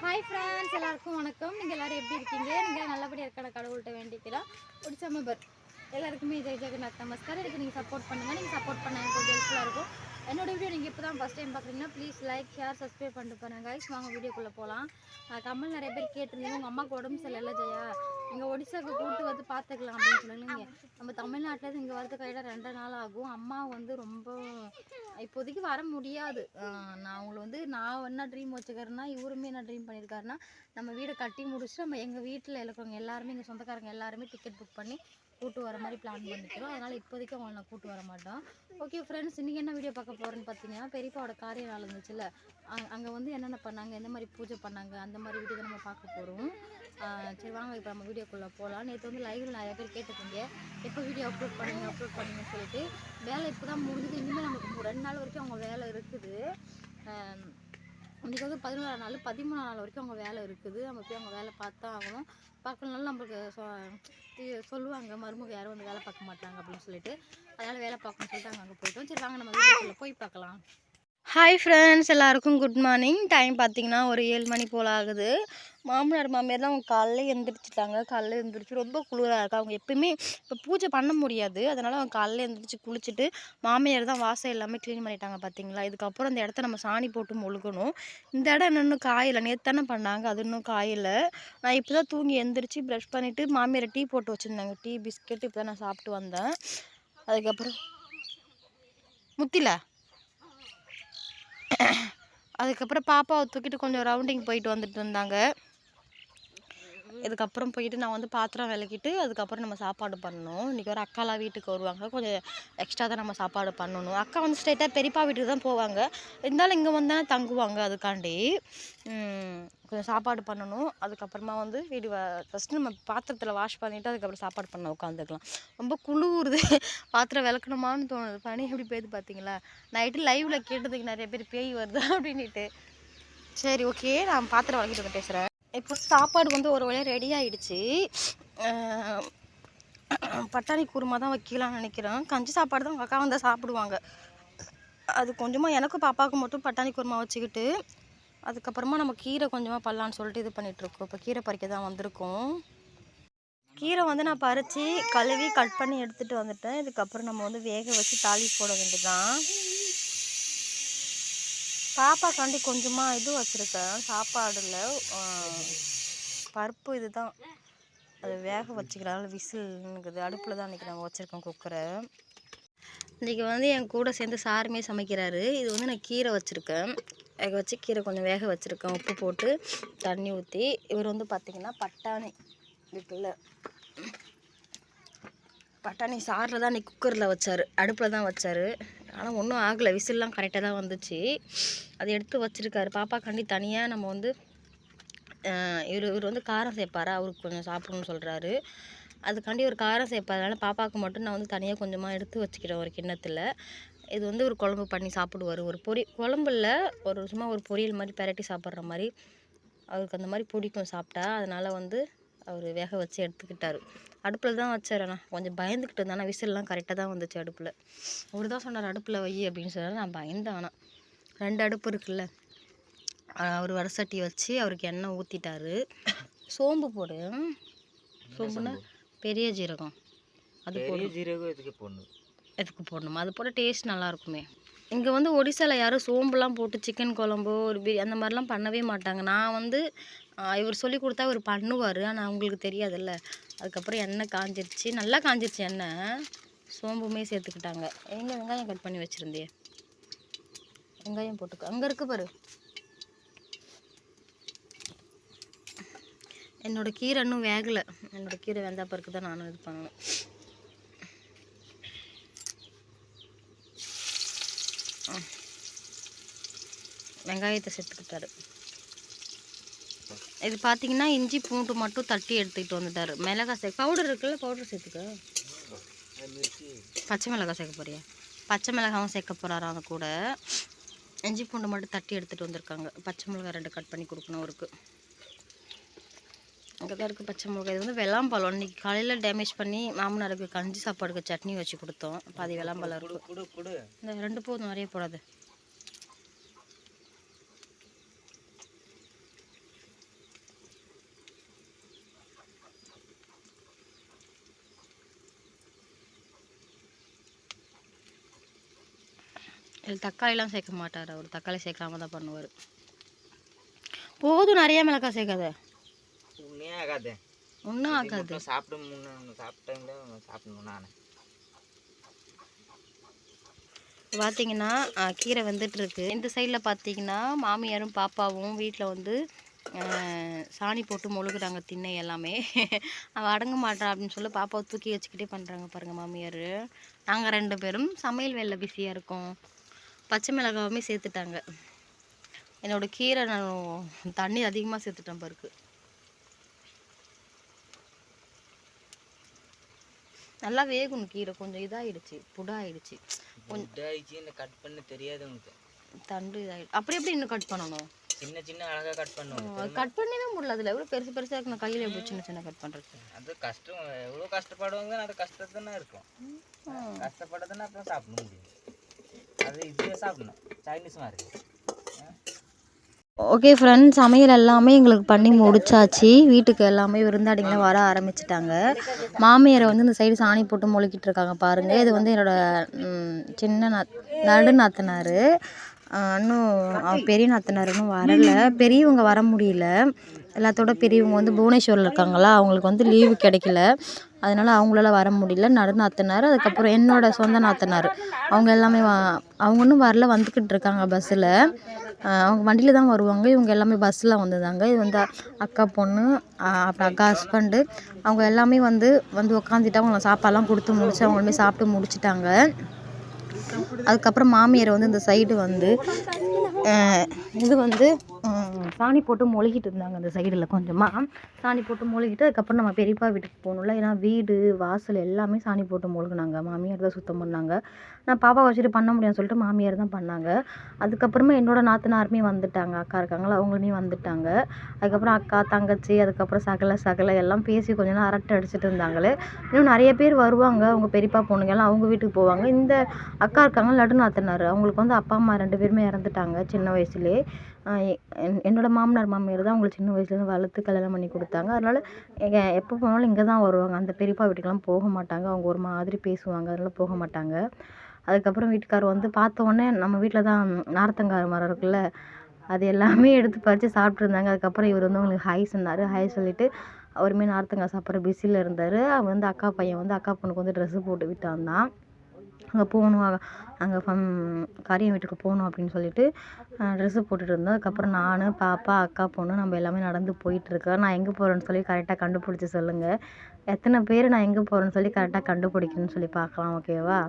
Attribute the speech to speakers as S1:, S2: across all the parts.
S1: Hi friends எல்லாருக்கும் வணக்கம். நீங்கள் எல்லாரும் எப்படி இருக்கீங்க? நீங்கள் நல்லபடியாக இருக்கிற கடவுள்கிட்ட வேண்டிக்கலாம் ஒரு சமபர் எல்லாருக்குமே ஜெய் ஜெகநாத் நமஸ்கார் இதுக்கு நீங்கள் சப்போர்ட் பண்ணுங்கள் நீங்கள் சப்போர்ட் பண்ண எனக்கு கொஞ்சம் ஹெல்ப்ஃபுல்லாக இருக்கும். என்னோட வீடியோ நீங்கள் இப்போ தான் ஃபஸ்ட் டைம் பார்க்குறீங்கன்னா ப்ளீஸ் லைக் ஷேர் சப்ஸ்கிரைப் பண்ணிட்டு பாருங்கள் guys. வாங்க வீடியோக்குள்ளே போகலாம் கமல் நிறைய பேர் கேட்டிருந்தீங்க. உங்கள் அம்மாவுக்கு உடம்பு சரியில்லை ஜெயா. இங்கே ஒடிசாவுக்கு கூட்டு வந்து பார்த்துக்கலாம் அப்படின்னு சொல்லுங்க நம்ம தமிழ்நாட்டில் இங்கே வரதுக்கு கையில் ரெண்டு நாள் ஆகும். அம்மா வந்து ரொம்ப இப்போதைக்கு வர முடியாது. நான் அவங்கள வந்து நான் என்ன ட்ரீம் வச்சுக்கிறேன்னா இவருமே என்ன ட்ரீம் பண்ணியிருக்காருன்னா நம்ம வீடை கட்டி முடிச்சுட்டு நம்ம எங்கள் வீட்டில் இருக்கிறவங்க எல்லாருமே எங்கள் சொந்தக்காரங்க எல்லாருமே டிக்கெட் புக் பண்ணி கூட்டு வர மாதிரி பிளான் பண்ணிக்கிறோம். அதனால் இப்போதைக்கு அவங்கள நான் கூட்டு வர மாட்டோம். ஓகே ஃப்ரெண்ட்ஸ் இன்றைக்கி என்ன வீடியோ பார்க்க போகிறேன்னு பார்த்தீங்கன்னா பெரியப்பாவோட காரியம் நாள் இருந்துச்சுல்ல. அங்கே அங்கே வந்து என்னென்ன பண்ணாங்க எந்த மாதிரி பூஜை பண்ணாங்க அந்த மாதிரி வீடியோ நம்ம பார்க்க போகிறோம் சரி வாங்க இப்போ நம்ம வீடியோக்குள்ளே போகலாம் நேற்று வந்து லைவில் நிறைய பேர் கேட்டுக்கோங்க எப்போ வீடியோ அப்லோட் பண்ணுங்க அப்லோட் பண்ணுங்கன்னு சொல்லிட்டு. வேலை இப்போ தான் முடிஞ்சது. இனிமேல் நமக்கு ரெண்டு நாள் வரைக்கும் அவங்க வேலை இருக்குது. இன்றைக்கி வந்து பதினோராம் நாள் பதிமூணாம் நாள் வரைக்கும் அவங்க வேலை இருக்குது. நம்ம போய் அவங்க வேலை பார்த்தா ஆகணும். பார்க்கலனாலும் நம்மளுக்கு சொ- சொல்லுவாங்க மருமக யாரும் வந்து வேலை பார்க்க மாட்டாங்க அப்படின்னு சொல்லிட்டு. அதனால் வேலை பார்க்கணும்னு சொல்லிட்டு அங்கே அங்கே போயிட்டோம். சரி வாங்க நம்ம வீட்டில் போய் பார்க்கலாம். ஹாய் ஃப்ரெண்ட்ஸ் எல்லாருக்கும் குட் மார்னிங் டைம் பார்த்தீங்கன்னா ஒரு ஏழு மணி போல் ஆகுது. மாமனார் மாமியார் தான் அவங்க காலைல எழுந்திரிச்சிட்டாங்க காலைல எழுந்திரிச்சு ரொம்ப குளிராக இருக்கு? அவங்க எப்பயுமே இப்போ பூஜை பண்ண முடியாது. அதனால் அவங்க காலைல எழுந்திரிச்சு குளிச்சுட்டு மாமியார் தான் வாசல் எல்லாமே க்ளீன் பண்ணிட்டாங்க பார்த்தீங்களா இதுக்கப்புறம் இந்த இடத்த நம்ம சாணி போட்டு மொழுகணும். இந்த இடம் இன்னும் காயலை. நேற்று தானே பண்ணாங்க. அது இன்னும் காயில். நான் இப்போ தான் தூங்கி எழுந்திரிச்சு ப்ரஷ் பண்ணிவிட்டு மாமியார் டீ போட்டு வச்சுருந்தாங்க. டீ பிஸ்கெட் இப்போ தான் நான் சாப்பிட்டு வந்தேன். அதுக்கப்புறம் முத்தில? அதுக்கப்புறம் பாப்பாவை தூக்கிட்டு கொஞ்சம் ரவுண்டிங் போயிட்டு வந்துட்டு இருந்தாங்க. இதுக்கப்புறம் போயிட்டு நான் வந்து பாத்திரம் விளக்கிட்டு அதுக்கப்புறம் நம்ம சாப்பாடு பண்ணணும். இன்றைக்கி ஒரு அக்காலாம் வீட்டுக்கு வருவாங்க. கொஞ்சம் எக்ஸ்ட்ரா தான் நம்ம சாப்பாடு பண்ணணும். அக்கா வந்து ஸ்ட்ரைட்டாக பெரியப்பா வீட்டுக்கு தான் போவாங்க. இருந்தாலும் இங்கே வந்தானே தங்குவாங்க அதுக்காண்டி. கொஞ்சம் சாப்பாடு பண்ணணும். அதுக்கப்புறமா வந்து வீடு ஃபஸ்ட்டு நம்ம பாத்திரத்தில் வாஷ் பண்ணிவிட்டு அதுக்கப்புறம் சாப்பாடு பண்ண உட்காந்துக்கலாம் ரொம்ப குளிருது. பாத்திரம் விளக்கணுமான்னு தோணுது. பனி எப்படி பெய்யுது பார்த்தீங்களா நைட்டு லைவில் கேட்டதுக்கு நிறைய பேர் பேய் வருது அப்படின்ட்டு சரி ஓகே நான் பாத்திரம் வளர்க்கிட்டு பேசுகிறேன் இப்போ சாப்பாடு வந்து ஒரு வழியாக ரெடி ஆகிடுச்சு பட்டாணி குருமா தான் வைக்கலாம்னு நினைக்கிறேன். கஞ்சி சாப்பாடு தான் உங்கள் அக்கா வந்தால் சாப்பிடுவாங்க. அது கொஞ்சமாக எனக்கும் பாப்பாவுக்கு மட்டும் பட்டாணி குருமா வச்சுக்கிட்டு அதுக்கப்புறமா நம்ம கீரை கொஞ்சமாக பண்ணலான்னு சொல்லிட்டு இது பண்ணிகிட்ருக்கோம் இப்போ கீரை பறிக்க தான் வந்திருக்கோம். கீரை வந்து நான் பறித்து கழுவி கட் பண்ணி எடுத்துகிட்டு வந்துட்டேன். இதுக்கப்புறம் நம்ம வந்து வேக வச்சு தாளி போட வேண்டியதுதான். பாப்பாக்காண்டி கொஞ்சமாக இது வச்சுருக்கேன். சாப்பாடில் பருப்பு இதுதான். அது வேக வச்சுக்கிறாங்க. விசில்னுக்குது அடுப்பில் தான் அன்றைக்கி நாங்கள் வச்சுருக்கோம் குக்கரை. இன்றைக்கி வந்து என் கூட சேர்ந்து சாருமே சமைக்கிறாரு. இது வந்து நான் கீரை வச்சுருக்கேன். வேக வச்சு கீரை கொஞ்சம் வேக வச்சுருக்கேன். உப்பு போட்டு தண்ணி ஊற்றி இவர் வந்து பார்த்திங்கன்னா பட்டாணி இருக்குல்ல. பட்டாணி சாரில் தான் அன்றைக்கி குக்கரில் வச்சார். அடுப்பில் தான் வச்சார். ஆனால் ஒன்றும் ஆகலை. விசில்லாம் கரெக்டாக தான் வந்துச்சு. அதை எடுத்து வச்சுருக்காரு. பாப்பாக்காண்டி தனியாக நம்ம வந்து இவர் இவர் வந்து காரம் சேர்ப்பாரா? அவருக்கு கொஞ்சம் சாப்பிடணும்னு சொல்கிறாரு அதுக்காண்டி ஒரு காரம் சேர்ப்பாரு அதனால் பாப்பாவுக்கு மட்டும் நான் வந்து தனியாக கொஞ்சமாக எடுத்து வச்சுக்கிறேன் ஒரு கிண்ணத்தில். இது வந்து ஒரு குழம்பு பண்ணி சாப்பிடுவார். ஒரு பொரி குழம்புல ஒரு சும்மா ஒரு பொரியல் மாதிரி பெரட்டி சாப்பிட்ற மாதிரி. அவருக்கு அந்த மாதிரி பிடிக்கும் சாப்பிட்டா. அதனால் வந்து அவர் வேக வச்சு எடுத்துக்கிட்டாரு. அடுப்பில் தான் வச்சார். ஆனால் கொஞ்சம் பயந்துக்கிட்டு இருந்தேன் ஆனால் விசில்லாம் கரெக்டாக தான் வந்துச்சு அடுப்பில். அவர் தான் சொன்னார் அடுப்பில் வை அப்படின்னு சொன்னார். நான் பயந்தேன் ஆனால் ரெண்டு அடுப்பு இருக்குல்ல. அவர் வடசட்டி வச்சு அவருக்கு எண்ணெய் ஊற்றிட்டாரு சோம்பு போடு. சோம்புனா பெரிய ஜீரகம். அது போடு
S2: ஜீரகம் இதுக்கு போடணும்?
S1: எதுக்கு போடணுமா? அது போட டேஸ்ட் நல்லா இருக்குமே. இங்கே வந்து ஒடிசாவில் யாரும் சோம்புலாம் போட்டு சிக்கன் குழம்பு ஒரு பிரி அந்த மாதிரிலாம் பண்ணவே மாட்டாங்க. நான் வந்து இவர் சொல்லி கொடுத்தா இவர் பண்ணுவார். ஆனால் அவங்களுக்கு தெரியாதுல்ல. அதுக்கப்புறம் எண்ணெய் காஞ்சிருச்சு. நல்லா காஞ்சிருச்சு எண்ணெய். சோம்புமே சேர்த்துக்கிட்டாங்க. எங்கே வெங்காயம் கட் பண்ணி வச்சுருந்தியே வெங்காயம் போட்டுக்கோ. அங்கே இருக்கு பாரு. என்னோட கீரை இன்னும் வேகலை. என்னோடய கீரை வெந்தா பிறகு தான் நானும் இது பண்ணணும். வெங்காயத்தை சேர்த்துக்கிட்டாரு. இது பார்த்தீங்கன்னா இஞ்சி பூண்டு மட்டும் தட்டி எடுத்துக்கிட்டு வந்துட்டாரு. மிளகாய் சே பவுடர் இருக்குல்ல பவுடர் சேர்த்துக்க. பச்சை மிளகாய் சேர்க்க போறியா? பச்சை மிளகாவும் சேர்க்க போகிறாராம் அது கூட. இஞ்சி பூண்டு மட்டும் தட்டி எடுத்துகிட்டு வந்திருக்காங்க. பச்சை மிளகாய் ரெண்டு கட் பண்ணி கொடுக்கணும் அவருக்கு. அங்கே தான் இருக்குது பச்சை மிளகாய். இது வந்து வெள்ளாம்பழம் இன்னைக்கு காலையில் டேமேஜ் பண்ணி மாமனாருக்கு கஞ்சி சாப்பாடுக்கு சட்னி வச்சு கொடுத்தோம். பாதி வெள்ளாம்பழம் இருக்குது இந்த ரெண்டு போதும் நிறைய போடாது. இதில் தக்காளிலாம் சேர்க்க மாட்டார். அவர் தக்காளி சேர்க்காம தான் பண்ணுவார். போதும் நிறைய மிளகாய் சேர்க்காத.
S2: உண்மையே ஆகாது.
S1: ஒன்றும் ஆகாது.
S2: சாப்பிட முன்ன சாப்பிட்ட டைம்ல சாப்பிடணும் நான்.
S1: பார்த்தீங்கன்னா கீரை வந்துட்டு இருக்கு. இந்த சைடில் பார்த்தீங்கன்னா மாமியாரும் பாப்பாவும் வீட்டில் வந்து சாணி போட்டு மொழுகுறாங்க திண்ணை எல்லாமே. அவள் அடங்க மாட்டா அப்படின்னு சொல்லி பாப்பாவை தூக்கி வச்சுக்கிட்டே பண்ணுறாங்க பாருங்கள் மாமியார். நாங்கள் ரெண்டு பேரும் சமையல் வேலை பிஸியாக இருக்கோம். பச்சை மிளகாவுமே சேர்த்துட்டாங்க. என்னோட கீரை நான் தண்ணி அதிகமாக சேர்த்துட்டேன் பாருக்கு. நல்லா வேகணும் கீரை. கொஞ்சம் இதாகிடுச்சு புடாயிடுச்சு.
S2: இந்த கட் பண்ண தெரியாது உனக்கு.
S1: தண்டு இதாகிடுச்சு அப்படி எப்படி இன்னும் கட் பண்ணணும்?
S2: சின்ன சின்ன அழகா கட் பண்ணுவோம்
S1: கட் பண்ணவே முடியல அதில். எவ்வளோ பெருசு பெருசாக இருக்கு நான் கையில் எப்படி சின்ன சின்ன கட் பண்ணுறது
S2: அது கஷ்டம் எவ்வளோ கஷ்டப்படுவாங்க அது கஷ்டத்தானே இருக்கும். கஷ்டப்பட்டதுன்னா அப்புறம் சாப்பிட முடியும். அது இப்படியே சாப்பிடணும் சைனீஸ் மாதிரி
S1: ஓகே ஃப்ரெண்ட்ஸ் சமையல் எல்லாமே எங்களுக்கு பண்ணி முடிச்சாச்சு. வீட்டுக்கு எல்லாமே விருந்தாடிங்களாம் வர ஆரம்பிச்சிட்டாங்க. மாமியாரை வந்து இந்த சைடு சாணி போட்டு மொழிக்கிட்டு இருக்காங்க பாருங்கள் இது வந்து என்னோடய சின்ன நா நடு நாத்தனார். இன்னும் அவன் பெரிய நாத்தனார் இன்னும் வரல. பெரியவங்க வர முடியல. எல்லாத்தோட பெரியவங்க வந்து புவனேஸ்வரில் இருக்காங்களா? அவங்களுக்கு வந்து லீவு கிடைக்கல. அதனால அவங்களால வர முடியல. நடு நாத்தனார் அதுக்கப்புறம் என்னோட சொந்த நாத்தனார். அவங்க எல்லாமே வா அவங்க இன்னும் வரல வந்துக்கிட்டு இருக்காங்க பஸ்ஸில் அவங்க வண்டியில் தான் வருவாங்க. இவங்க எல்லாமே பஸ்ஸில் வந்திருந்தாங்க இது வந்து அக்கா பொண்ணு அப்புறம் அக்கா ஹஸ்பண்டு அவங்க எல்லாமே வந்து வந்து உக்காந்துட்டு அவங்க சாப்பாடுலாம் கொடுத்து முடிச்சு அவங்களுமே சாப்பிட்டு முடிச்சிட்டாங்க. அதுக்கப்புறம் மாமியார் வந்து இந்த சைடு வந்து இது வந்து சாணி போட்டு மொழிகிட்டு இருந்தாங்க அந்த சைடில் கொஞ்சமாக சாணி போட்டு மொழிகிட்டு அதுக்கப்புறம் நம்ம பெரியப்பா வீட்டுக்கு போகணும்ல. ஏன்னா வீடு வாசல் எல்லாமே சாணி போட்டு மொழுகுனாங்க. மாமியார் தான் சுத்தம் பண்ணாங்க. நான் பாப்பா வச்சுட்டு பண்ண முடியாதுன்னு சொல்லிட்டு மாமியார் தான் பண்ணாங்க. அதுக்கப்புறமா என்னோட நாத்தனாருமே வந்துட்டாங்க. அக்கா இருக்காங்களா அவங்களுமே வந்துட்டாங்க. அதுக்கப்புறம் அக்கா தங்கச்சி அதுக்கப்புறம் சகல சகல எல்லாம் பேசி கொஞ்ச நேரம் அரட்டை அடிச்சிட்டு இருந்தாங்களே. இன்னும் நிறைய பேர் வருவாங்க. அவங்க பெரியப்பா பொண்ணுங்க எல்லாம் அவங்க வீட்டுக்கு போவாங்க. இந்த அக்கா இருக்காங்க நடுநாத்தனார் நாத்தனார். அவங்களுக்கு வந்து அப்பா அம்மா ரெண்டு பேருமே இறந்துட்டாங்க சின்ன வயசுலேயே. என்னோடய என்னோட மாமனார் மாமியார் தான் அவங்கள சின்ன வயசுலேருந்து வளர்த்து கல்யாணம் பண்ணி கொடுத்தாங்க. அதனால் எங்க எப்போ போனாலும் இங்கே தான் வருவாங்க. அந்த பெரியப்பா வீட்டுக்கெல்லாம் போக மாட்டாங்க. அவங்க ஒரு மாதிரி பேசுவாங்க. அதனால போக மாட்டாங்க. அதுக்கப்புறம் வீட்டுக்காரர் வந்து பார்த்த நம்ம வீட்டில் தான் நார்த்தங்கார மரம் இருக்குல்ல அது எல்லாமே எடுத்து பறித்து சாப்பிட்ருந்தாங்க அதுக்கப்புறம் இவர் வந்து அவங்களுக்கு ஹாய் சொன்னார். ஹாய் சொல்லிவிட்டு அவருமே நார்த்தங்காய் சாப்பிட்ற பிஸியில் இருந்தார். அவர் வந்து அக்கா பையன் வந்து அக்கா பொண்ணுக்கு வந்து ட்ரெஸ்ஸு போட்டு விட்டான் தான். அங்கே போகணும் அங்கே ஃபம் காரியம் வீட்டுக்கு போகணும் அப்படின்னு சொல்லிட்டு ட்ரெஸ்ஸு போட்டுட்டு இருந்தோம். அதுக்கப்புறம் நான் பாப்பா அக்கா பொண்ணு நம்ம எல்லாமே நடந்து போயிட்டுருக்கோம் நான் எங்கே போகிறேன்னு சொல்லி கரெக்டாக கண்டுபிடிச்சி சொல்லுங்கள் எத்தனை பேர் நான் எங்கே போகிறேன்னு சொல்லி கரெக்டாக கண்டுபிடிக்கணும்னு சொல்லி பார்க்கலாம் ஓகேவா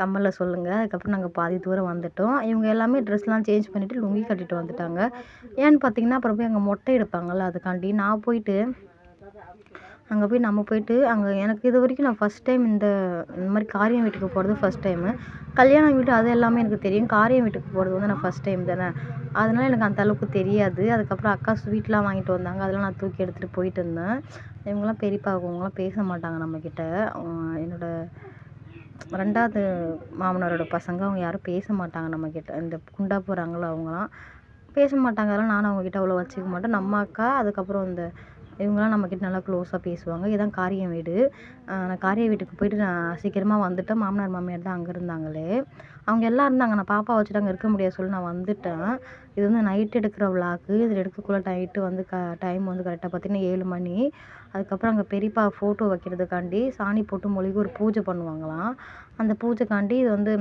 S1: கம்மலில் சொல்லுங்கள் அதுக்கப்புறம் நாங்கள் பாதி தூரம் வந்துட்டோம். இவங்க எல்லாமே ட்ரெஸ்லாம் சேஞ்ச் பண்ணிவிட்டு லுங்கி கட்டிட்டு வந்துட்டாங்க. ஏன்னு பார்த்தீங்கன்னா அப்புறம் போய் அங்கே மொட்டை எடுப்பாங்கள்ல அதுக்காண்டி நான் போயிட்டு அங்கே போய் நம்ம போயிட்டு அங்கே எனக்கு இது வரைக்கும் நான் ஃபஸ்ட் டைம் இந்த இந்த மாதிரி காரியம் வீட்டுக்கு போகிறது ஃபஸ்ட் டைமு கல்யாண வீடு அது எல்லாமே எனக்கு தெரியும். காரியம் வீட்டுக்கு போகிறது வந்து நான் ஃபஸ்ட் டைம் தானே. அதனால எனக்கு அந்த அளவுக்கு தெரியாது. அதுக்கப்புறம் அக்கா ஸ்வீட்லாம் வாங்கிட்டு வந்தாங்க. அதெல்லாம் நான் தூக்கி எடுத்துகிட்டு போயிட்டு இருந்தேன். இவங்கெல்லாம் பெரியப்பா அவங்களாம் பேச மாட்டாங்க நம்மக்கிட்ட என்னோட ரெண்டாவது மாமனாரோட பசங்க அவங்க யாரும் பேச மாட்டாங்க நம்மக்கிட்ட இந்த குண்டா போகிறாங்களோ அவங்களாம் பேச மாட்டாங்க. அதெல்லாம் நானும் அவங்கக்கிட்ட அவ்வளோ வச்சுக்க மாட்டேன். நம்ம அக்கா அதுக்கப்புறம் இந்த இவங்களாம் நம்மக்கிட்ட நல்லா க்ளோஸாக பேசுவாங்க. இதுதான் காரியம் வீடு. நான் காரிய வீட்டுக்கு போயிட்டு நான் சீக்கிரமாக வந்துட்டேன். மாமனார் மாமியார் தான் அங்கே இருந்தாங்களே. அவங்க எல்லாம் இருந்தாங்க. நான் பாப்பா வச்சுட்டு அங்கே இருக்க முடியாது சொல்லி நான் வந்துட்டேன். இது வந்து நைட் எடுக்கிற விளாக்கு இதில் எடுக்கக்குள்ள நைட்டு வந்து க டைம் வந்து கரெக்டாக பார்த்தீங்கன்னா ஏழு மணி. அதுக்கப்புறம் அங்கே பெரியப்பா ஃபோட்டோ வைக்கிறதுக்காண்டி சாணி போட்டு மொழிக்கு ஒரு பூஜை பண்ணுவாங்களாம். அந்த பூஜைக்காண்டி இது வந்து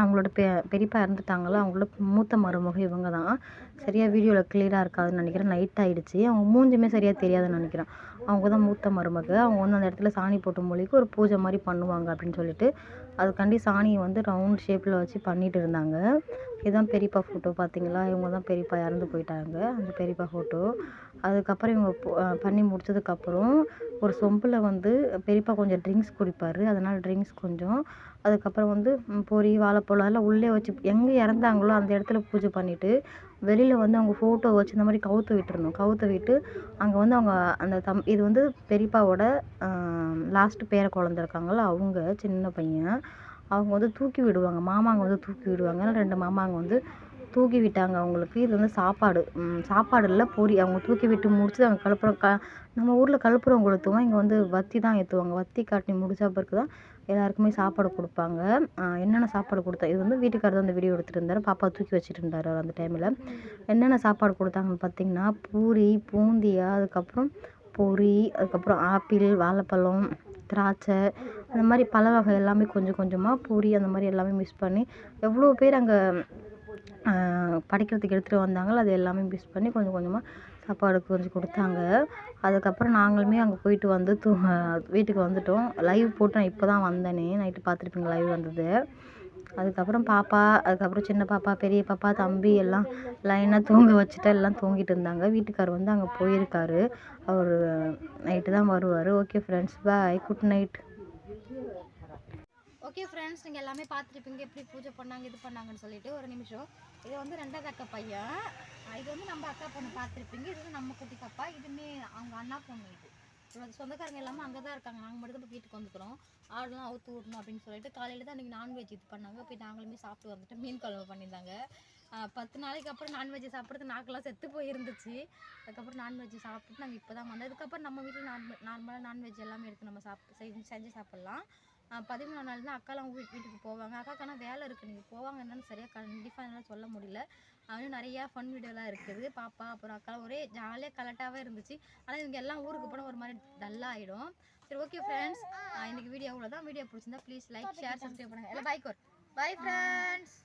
S1: அவங்களோட பெ பெரியப்பா இறந்துட்டாங்களோ அவங்களோட மூத்த மருமக இவங்க தான் சரியாக வீடியோவில் கிளியராக இருக்காதுன்னு நினைக்கிறேன். நைட் ஆகிடுச்சி அவங்க மூஞ்சுமே சரியாக தெரியாதுன்னு நினைக்கிறேன். அவங்க தான் மூத்த மருமக. அவங்க வந்து அந்த இடத்துல சாணி போட்டு மொழிக்கு ஒரு பூஜை மாதிரி பண்ணுவாங்க அப்படின்னு சொல்லிட்டு அதுக்காண்டி சாணியை வந்து ரவுண்ட் ஷேப்பில் வச்சு பண்ணிகிட்டு இருந்தாங்க. இதுதான் பெரியப்பா ஃபோட்டோ பார்த்தீங்களா இவங்க தான் பெரியப்பா இறந்து போயிட்டாங்க அந்த பெரியப்பா ஃபோட்டோ அதுக்கப்புறம் இவங்க பண்ணி முடிச்சதுக்கப்புறம் ஒரு சொம்பில் வந்து பெரியப்பா கொஞ்சம் ட்ரிங்க்ஸ் குடிப்பார். அதனால் ட்ரிங்க்ஸ் கொஞ்சம். அதுக்கப்புறம் வந்து பொரி வாழைப்பழம் எல்லாம் உள்ளே வச்சு எங்கே இறந்தாங்களோ அந்த இடத்துல பூஜை பண்ணிவிட்டு வெளியில் வந்து அவங்க ஃபோட்டோ வச்சு இந்த மாதிரி கவுத்து விட்டுருணும் கவுத்து விட்டு அங்கே வந்து அவங்க அந்த தம் இது வந்து பெரியப்பாவோட லாஸ்ட்டு பேர குழந்த இருக்காங்கல்ல அவங்க சின்ன பையன். அவங்க வந்து தூக்கி விடுவாங்க. மாமாங்க வந்து தூக்கி விடுவாங்க. ரெண்டு மாமாங்க வந்து
S3: தூக்கி விட்டாங்க அவங்களுக்கு. இது வந்து சாப்பாடு. சாப்பாடு இல்லை பொரி. அவங்க தூக்கி விட்டு முடிச்சு அங்கே கழுப்புறம் க நம்ம ஊரில் கழுப்புறம் கொளுத்துவோம் இங்கே வந்து வத்தி தான் ஏற்றுவாங்க வத்தி காட்டி முடிச்ச பிறகு தான் எல்லாருக்குமே சாப்பாடு கொடுப்பாங்க. என்னென்ன சாப்பாடு கொடுத்தா இது வந்து வீட்டுக்காரர் தான் அந்த வீடியோ எடுத்துகிட்டு இருந்தார் பாப்பா தூக்கி வச்சுட்டு இருந்தார் அந்த டைமில் என்னென்ன சாப்பாடு கொடுத்தாங்கன்னு பார்த்தீங்கன்னா பூரி பூந்தியா அதுக்கப்புறம் பொரி அதுக்கப்புறம் ஆப்பிள் வாழைப்பழம் திராட்சை அந்த மாதிரி பழ வகை எல்லாமே கொஞ்சம் கொஞ்சமாக பூரி அந்த மாதிரி எல்லாமே மிக்ஸ் பண்ணி எவ்வளோ பேர் அங்கே படைக்கிறதுக்கு எடுத்துகிட்டு வந்தாங்களோ அது எல்லாமே மிக்ஸ் பண்ணி கொஞ்சம் கொஞ்சமாக சாப்பாடு கொஞ்சம் கொடுத்தாங்க. அதுக்கப்புறம் நாங்களுமே அங்கே போயிட்டு வந்து தூ வீட்டுக்கு வந்துட்டோம். லைவ் போட்டு நான் இப்போ தான் வந்தேனே. நைட்டு பார்த்துருப்பீங்க லைவ் வந்தது. அதுக்கப்புறம் பாப்பா அதுக்கப்புறம் சின்ன பாப்பா பெரிய பாப்பா தம்பி எல்லாம் லைனாக தூங்க வச்சுட்டு எல்லாம் தூங்கிட்டு இருந்தாங்க. வீட்டுக்கார் வந்து அங்கே போயிருக்காரு. அவர் நைட்டு தான் வருவார். Okay friends bye good night
S1: okay friends நீங்கள் எல்லாமே பார்த்துருப்பீங்க. எப்படி பூஜை பண்ணாங்க இது பண்ணாங்கன்னு சொல்லிட்டு ஒரு நிமிஷம். இது வந்து ரெண்டாவது அக்கா பையன். இது வந்து நம்ம அக்கா பொண்ணு பார்த்துருப்பீங்க. இது வந்து நம்ம குட்டி பாப்பா. இதுமே அவங்க அண்ணா பொண்ணு இது. இவங்க சொந்தக்காரங்க எல்லாமே அங்கே தான் இருக்காங்க. நாங்கள் மட்டும் தான் இப்போ வீட்டுக்கு வந்துக்கிறோம். ஆடெல்லாம் அவுத்து விடணும் அப்படின்னு சொல்லிட்டு காலையில் தான் இன்றைக்கி நான்வெஜ் இது பண்ணாங்க. போய் நாங்களுமே சாப்பிட்டு வந்துட்டு மீன் குழம்பு பண்ணியிருந்தாங்க. பத்து நாளைக்கு அப்புறம் நான்வெஜ் சாப்பிட்றது நாக்கெல்லாம் செத்து போயிருந்துச்சு. அதுக்கப்புறம் நான்வெஜ் சாப்பிட்டு நாங்கள் இப்போ தான் வந்தோம். அதுக்கப்புறம் நம்ம வீட்டில் நார்மல் நார்மலாக நான்வெஜ் எல்லாமே எடுத்து நம்ம சாப்பிட்டு செஞ்சு செஞ்சு சாப்பிட்லாம். பதிமூணாம் நாள் தான் அக்காலாம் வீட் வீட்டுக்கு போவாங்க. அக்காக்கான வேலை இருக்குது நீங்கள் போவாங்க என்னன்னு சரியாக கண்டிப்பாக என்னால் சொல்ல முடியல. அவனும் நிறையா ஃபன் வீடியோலாம் இருக்குது. பாப்பா அப்புறம் அக்கா ஒரே ஜாலியாக கலட்டாகவே இருந்துச்சு. ஆனால் இவங்க எல்லாம் ஊருக்கு போனால் ஒரு மாதிரி டல்லாக ஆகிடும் சரி ஓகே ஃப்ரெண்ட்ஸ் இன்றைக்கி வீடியோ அவ்வளோதான் வீடியோ பிடிச்சிருந்தா ப்ளீஸ் லைக் ஷேர் சப்ஸ்கிரைப் பண்ணுங்கள் எல்லாம் பைக் பை ஃப்ரெண்ட்ஸ்